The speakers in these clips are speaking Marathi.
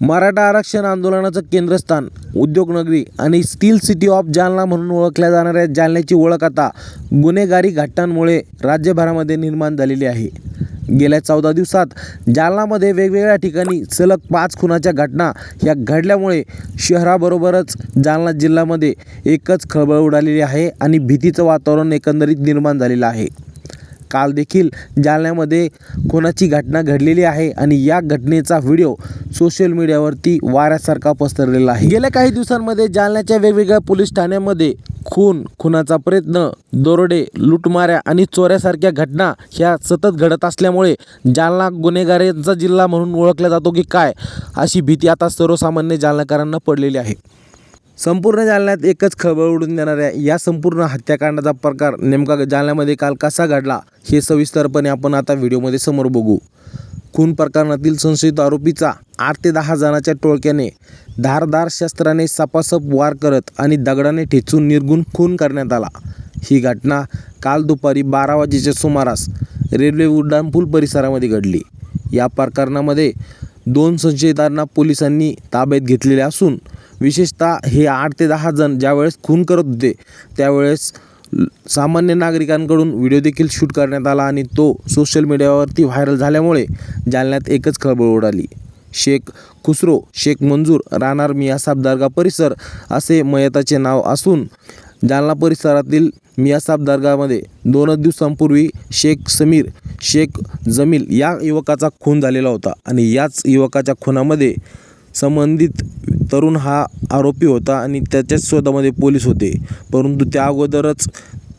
मराठा आरक्षण आंदोलनाचं केंद्रस्थान उद्योगनगरी आणि स्टील सिटी ऑफ जालना म्हणून ओळखल्या जाणाऱ्या जालन्याची ओळख आता गुन्हेगारी घटनांमुळे राज्यभरामध्ये निर्माण झालेली आहे. गेल्या चौदा दिवसात जालनामध्ये वेगवेगळ्या ठिकाणी सलग पाच खुनाच्या घटना या घडल्यामुळे शहराबरोबरच जालना जिल्ह्यामध्ये एकच खळबळ उडालेली आहे आणि भीतीचं वातावरण एकंदरीत निर्माण झालेलं आहे. काल देखील जालन्यामध्ये खुनाची घटना घडलेली आहे आणि या घटनेचा व्हिडिओ सोशल मीडियावरती वाऱ्यासारखा पसरलेला आहे. गेल्या काही दिवसांमध्ये जालन्याच्या वेगवेगळ्या पोलीस ठाण्यामध्ये खून खुनाचा प्रयत्न दरोडे लुटमाऱ्या आणि चोऱ्यासारख्या घटना ह्या सतत घडत असल्यामुळे जालना गुन्हेगारांचा जिल्हा म्हणून ओळखला जातो की काय अशी भीती आता सर्वसामान्य जालनाकरांना पडलेली आहे. संपूर्ण जालन्यात एकच खळबळ उडून देणाऱ्या या संपूर्ण हत्याकांडाचा प्रकार नेमका जालन्यामध्ये काल कसा घडला हे सविस्तरपणे आपण आता व्हिडिओमध्ये समोर बघू. खून प्रकरणातील संशयित आरोपीचा आठ ते दहा जणांच्या टोळक्याने धारदार शस्त्राने सपासप वार करत आणि दगडाने ठेचून निर्गुण खून करण्यात आला. ही घटना काल दुपारी बारा वाजेच्या सुमारास रेल्वे उड्डाणपूल परिसरामध्ये घडली. या प्रकरणामध्ये दोन संशयितांना पोलिसांनी ताब्यात घेतलेले असून विशेषतः हे आठ ते दहा जण ज्यावेळेस खून करत होते त्यावेळेस ल- सामान्य नागरिकांकडून व्हिडिओ देखील शूट करण्यात आला आणि तो सोशल मीडियावरती व्हायरल झाल्यामुळे जालन्यात एकच खळबळ उडाली. शेख खुसरो शेख मंजूर राहणार मियासाब दर्गा परिसर असे मयताचे नाव असून जालना परिसरातील मियासाब दर्गामध्ये दोनच दिवसांपूर्वी शेख समीर शेख जमील या युवकाचा खून झालेला होता आणि याच युवकाच्या खुनामध्ये संबंधित तरुण हा आरोपी होता आणि त्याच्याच शोधामध्ये पोलीस होते. परंतु त्या अगोदरच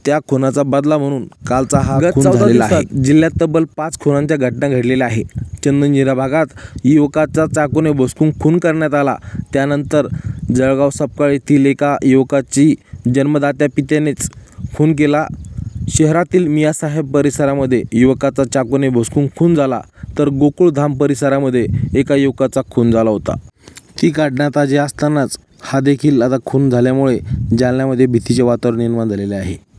त्या खुनाचा बदला म्हणून कालचा हा खून झालेला आहे. जिल्ह्यात तब्बल पाच खुनांच्या घटना घडलेल्या आहे. चंदनजिरा भागात युवकाचा चाकूने भोसकून खून करण्यात आला. त्यानंतर जळगाव सपकाळ येथील एका युवकाची जन्मदात्या पित्यानेच खून केला. शहरातील मियासाहेब परिसरामध्ये युवकाचा चाकूने भोसकून खून झाला. तर गोकुळधाम परिसरामध्ये एका युवकाचा खून झाला होता. ती काढण्यात आजी असतानाच हा देखील आता खून झाल्यामुळे जालन्यामध्ये भीतीचे वातावरण निर्माण झालेले आहे.